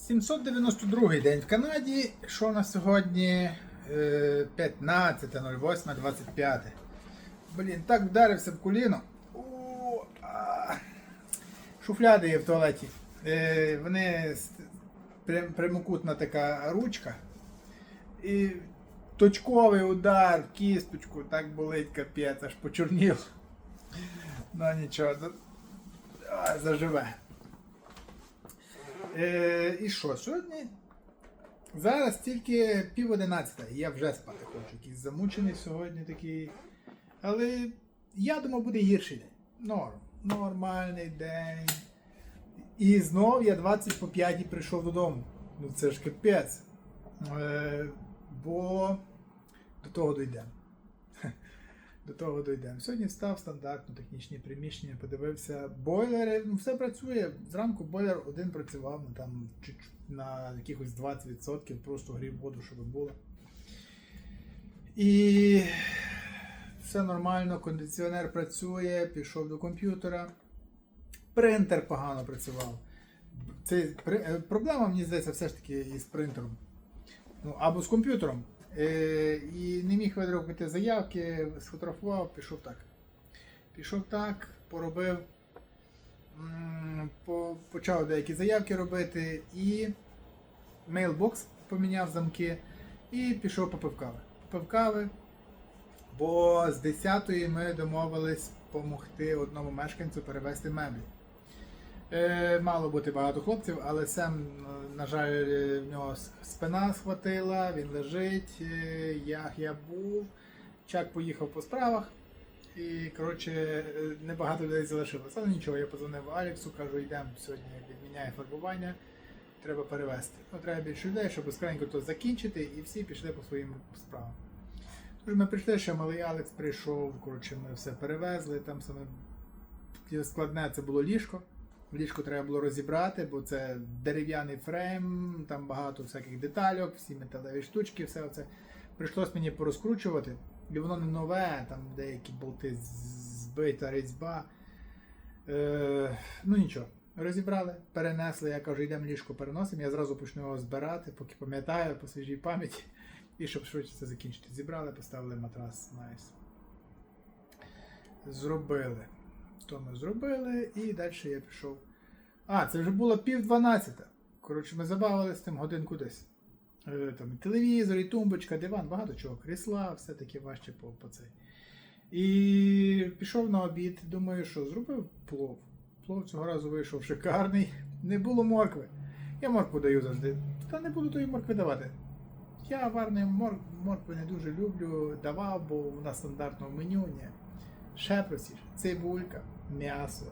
792 день в Канаді. Що на сьогодні? Е, 15.08.25. Блін, так вдарився в коліно. Шуфляди є в туалеті. Е, Вони прямокутна така ручка. І точковий удар кісточку, так болить капець, аж почорнів. Ну нічого, за- заживе. Е, і що, сьогодні? Зараз тільки пів одинадцята, я вже спати хочу. Якийсь замучений сьогодні такий. Але я думав, буде гірший день. Норм. Нормальний день. І знов я 20 по 5 прийшов додому. Ну це ж капець. Е, бо до того дійдемо. До того дійдемо. Сьогодні встав стандартно технічні приміщення, подивився. Бойлери, ну все працює. Зранку бойлер один працював ну, там на якихось 20%, просто грів воду, щоб було. І все нормально, кондиціонер працює, пішов до комп'ютера. Принтер погано працював. Це е, проблема, мені здається, все ж таки із принтером. Ну, або з комп'ютером. Е, і не міг видрукувати заявки, сфотографував, пішов так. Пішов так, поробив, по, почав деякі заявки робити і мейлбокс поміняв замки і пішов попив кави. Попив кави, бо з 10-ї ми домовились допомогти одному мешканцю перевезти меблі. Е, мало бути багато хлопців, але Сем, е, на жаль, е, в нього спина схватила, він лежить. е, Я, був. Чак поїхав по справах. І, коротше, небагато людей залишилося. Але нічого, я позвонив Аліксу, кажу, йдемо сьогодні, відміняє фарбування, треба перевезти. Ну, треба більше людей, щоб скоренько то закінчити, і всі пішли по своїм справам. Тож ми прийшли, ще малий Алекс прийшов, коротше, ми все перевезли. Там саме складне це було ліжко. Ліжко треба було розібрати, бо це дерев'яний фрейм, там багато всяких детальок, всі металеві штучки, все це. Прийшлось мені порозкручувати, і воно не нове, там деякі болти збита різьба. Е, ну нічого, розібрали, перенесли, я кажу, йдемо ліжко переносимо, я зразу почну його збирати, поки пам'ятаю по свіжій пам'яті, і щоб швидше це закінчити. Зібрали, поставили матрас, найс. Зробили. То ми зробили, і далі я пішов. А, це вже було пів дванадцята. Коротше, ми забавилися тим годинку десь. Е, Там телевізор, і тумбочка, диван, багато чого, крісла, все таке важче по, по цей. І пішов на обід, думаю, що зробив плов. Плов цього разу вийшов шикарний. Не було моркви. Я моркву даю завжди. Та не буду тої моркви давати. Я варної мор... моркви не дуже люблю, давав, бо вона стандартно в меню. Ні. Ще простіше. Цибулька, м'ясо,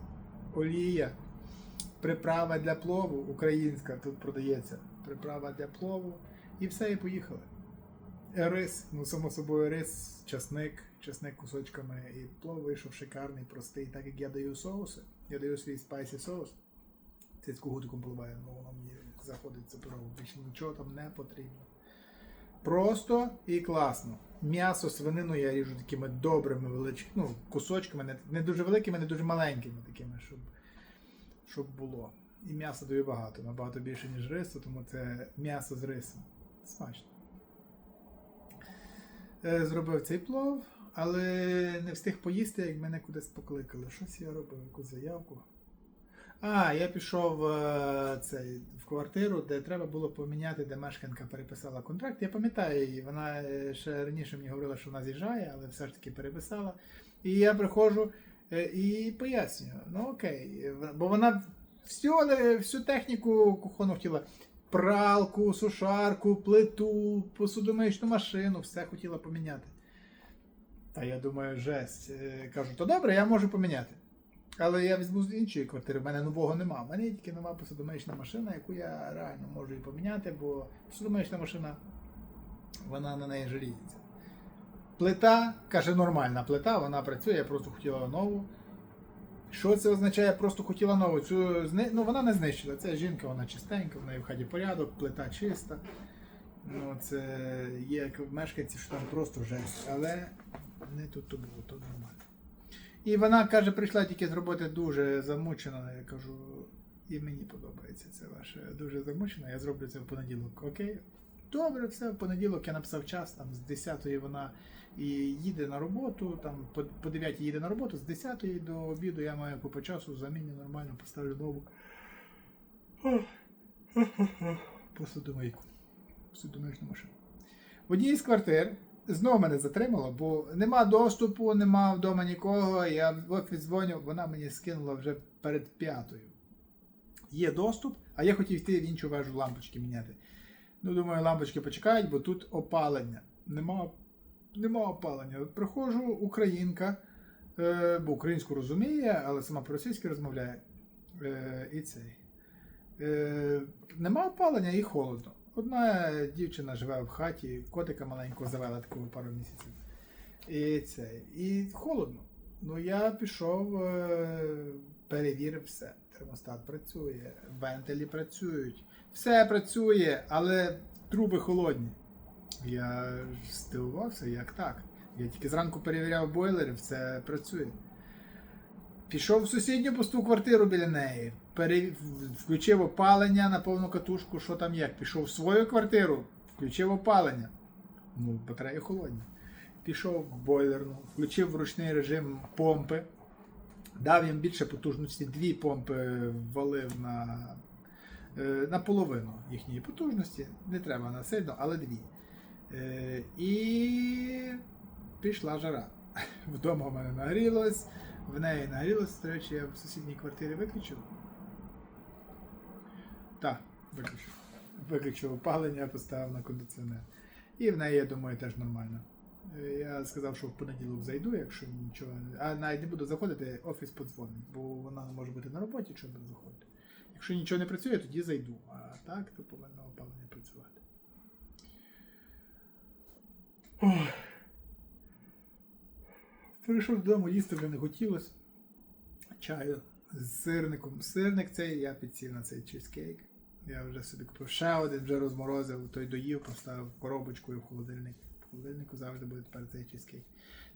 олія, приправа для плову українська тут продається. Приправа для плову. І все, і поїхали. Рис, ну само собою рис, часник, часник кусочками, і плов вийшов шикарний, простий, так як я даю соуси. Я даю свій спайсі соус. Цицьку гудиком поливаю, ну воно мені заходить це пирово. Більше нічого там не потрібно. Просто і класно. М'ясо, свинину я ріжу такими добрими величкими, ну, кусочками, не дуже великими, не дуже маленькими такими, щоб, щоб було. І м'яса даю багато, набагато більше, ніж рису, тому це м'ясо з рисом. Смачно. Е, Зробив цей плов, але не встиг поїсти, як мене кудись покликали. Щось я робив, якусь заявку. А, я пішов е, цей, в квартиру, де треба було поміняти, де мешканка переписала контракт. Я пам'ятаю її, вона е, ще раніше мені говорила, що вона з'їжджає, але все ж таки переписала. І я приходжу і пояснюю, ну окей, е, бо вона всю, всю техніку кухонну хотіла. Пралку, сушарку, плиту, посудомиючну машину, все хотіла поміняти. Та я думаю, жесть. Е, Кажу, то добре, я можу поміняти. Але я візьму з іншої квартири, в мене нового нема. У мене є тільки нова посудомиючна машина, яку я реально можу і поміняти, бо посудомиючна машина, вона на неї жаліється. Плита, каже, нормальна плита, вона працює, я просто хотіла нову. Що це означає? Я Просто хотіла нову. Цю ну, вона не знищила. Це жінка, вона чистенька, в неї в хаті порядок, плита чиста. Ну, це є як мешканці, що там просто жесть. Але не тут то було, то нормально. І вона каже, прийшла тільки з роботи дуже замучена. Я кажу, І мені подобається це ваше дуже замучено. Я зроблю це в понеділок. Окей? Добре, все, в понеділок я написав час, там з 10-ї вона і їде на роботу, там по, по 9 їде на роботу, з 10 до обіду я маю купу часу, заміню нормально, поставлю нову. Посудомийку. Посудомийку машину. В одній з квартир знову мене затримало, бо нема доступу, нема вдома нікого. Я в офіс дзвоню, вона мені скинула вже перед п'ятою. Є доступ, а я хотів йти в іншу вежу лампочки міняти. Ну, думаю, лампочки почекають, бо тут опалення. Нема, нема опалення. От приходжу, українка, е, бо українську розуміє, але сама по-російськи розмовляє. Е, і цей. Е, нема опалення і холодно. Одна дівчина живе в хаті, котика маленького завела такого пару місяців. І це. І холодно. Ну я пішов, е, перевірив все. Термостат працює, вентилі працюють, все працює, але труби холодні. Я здивувався, як так. Я тільки зранку перевіряв бойлери, все працює. Пішов в сусідню пусту квартиру біля неї, включив опалення на повну катушку, що там як. Пішов в свою квартиру, включив опалення. Ну, батареї холодні. Пішов в бойлерну, включив ручний режим помпи, дав їм більше потужності, дві помпи ввалив на, е, на половину їхньої потужності. Не треба на сильно, але дві. Е, І пішла жара. Вдома в мене нагрілось, в неї нагрілось, до речі, я в сусідній квартирі виключив. Так, виключив. Виключив опалення, поставив на кондиціонер. І в неї, я думаю, теж нормально. Е, Я сказав, що в понеділок зайду, якщо нічого. А навіть не буду заходити, офіс подзвонить, бо вона може бути на роботі, щоб не заходити. Якщо нічого не працює, тоді зайду. А так, то повинно опалення працювати. Прийшов додому, їсти вже не хотілося. Чаю з сирником. Сирник цей, я підсів на цей чизкейк. Я вже собі купив ще один, вже розморозив, той доїв, поставив коробочкою в холодильник. В холодильнику завжди буде тепер цей чизкейк.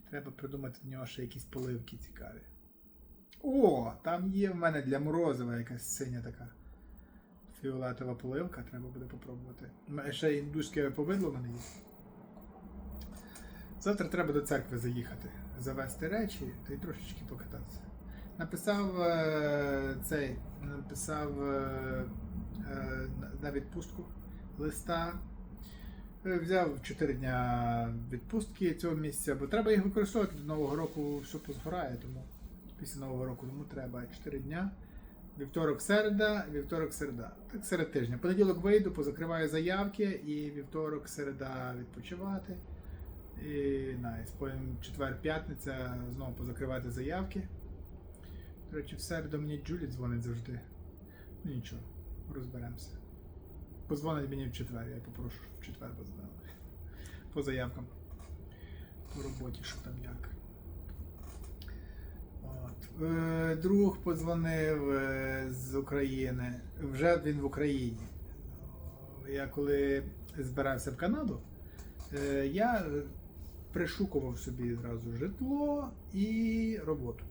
Треба придумати до нього ще якісь поливки цікаві. О, там є в мене для морозива якась синя така. Фіолетова поливка, треба буде попробувати. М- Ще індуське повидло в мене є. Завтра треба до церкви заїхати, завести речі та й трошечки покататися. Написав е, цей, написав е, е, на- відпустку листа. Е, Взяв 4 дня відпустки цього місяця, бо треба їх використовувати до Нового року, все позгорає, тому після Нового року тому треба 4 дня. Вівторок, середа, вівторок, середа. Так серед тижня. Понеділок вийду, позакриваю заявки і вівторок, середа відпочивати. І найс. Потім четвер-п'ятниця знову позакривати заявки. До речі, в середу мені Джулі дзвонить завжди. Ну нічого, розберемося. Позвонить мені в четвер, я попрошу, щоб в четвер позвонили. По заявкам. По роботі, що там як. От. Е, друг подзвонив е, з України. Вже він в Україні. Я коли збирався в Канаду, е, я пришукував собі зразу житло і роботу.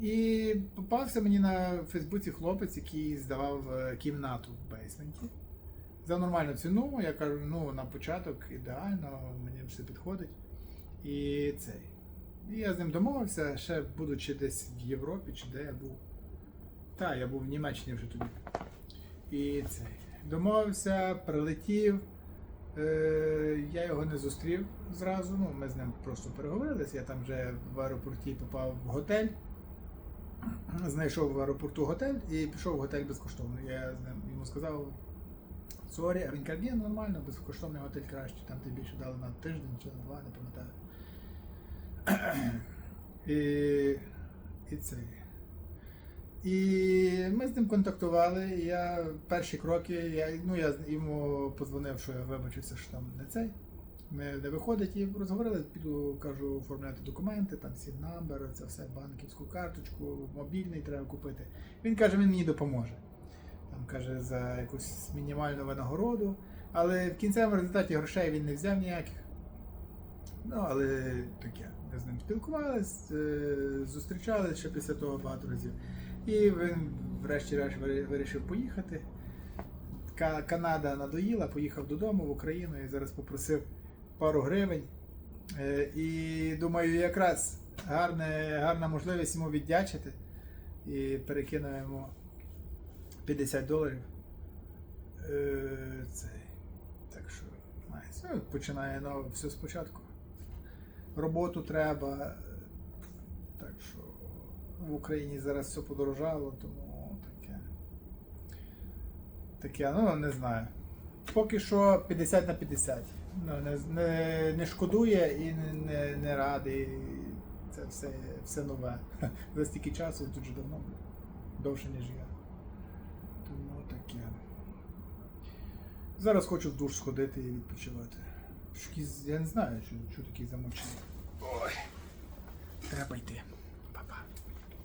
І попався мені на Фейсбуці хлопець, який здавав кімнату в бейсменті. За нормальну ціну, я кажу, ну на початок ідеально, мені все підходить. І цей. І я з ним домовився, ще будучи десь в Європі, чи де я був. Так, я був в Німеччині вже тоді. І цей. Домовився, прилетів. Е, я його не зустрів зразу. Ну, ми з ним просто переговорилися. Я там вже в аеропорті попав в готель. Знайшов в аеропорту готель і пішов в готель безкоштовно. Я з ним йому сказав. Сорі, а він каже, ні, нормально, безкоштовний готель краще, там ти більше дали на тиждень чи на два, не пам'ятаю. І, і це. І ми з ним контактували. і Я перші кроки, я, ну, я йому подзвонив, що я вибачився, що там не цей. Не, не виходить і розговорили, піду, кажу, оформляти документи, там сім намбер, це все, банківську карточку, мобільний треба купити. Він каже, він мені допоможе. Там каже, за якусь мінімальну винагороду. Але в кінцевому результаті грошей він не взяв ніяких. Ну, але таке. Ми з ним спілкувалися, зустрічалися ще після того багато разів. І він врешті-решт вирішив поїхати. Канада надоїла, поїхав додому в Україну і зараз попросив пару гривень. Е, І думаю, якраз гарне, гарна можливість йому віддячити. І перекинув йому 50 доларів. Е, Цей. Так що, ну, починає ну, все спочатку. Роботу треба. Так що в Україні зараз все подорожало, тому таке. Таке, ну не знаю. Поки що 50 на 50. Ну, не, не, не шкодує і не, не, не радий. Це все, все нове. За стільки часу вже давно. Довше, ніж я. Тому таке. Зараз хочу в душ сходити і відпочивати. Шкіз, я не знаю, що, що такий замочений. Ой. Треба йти.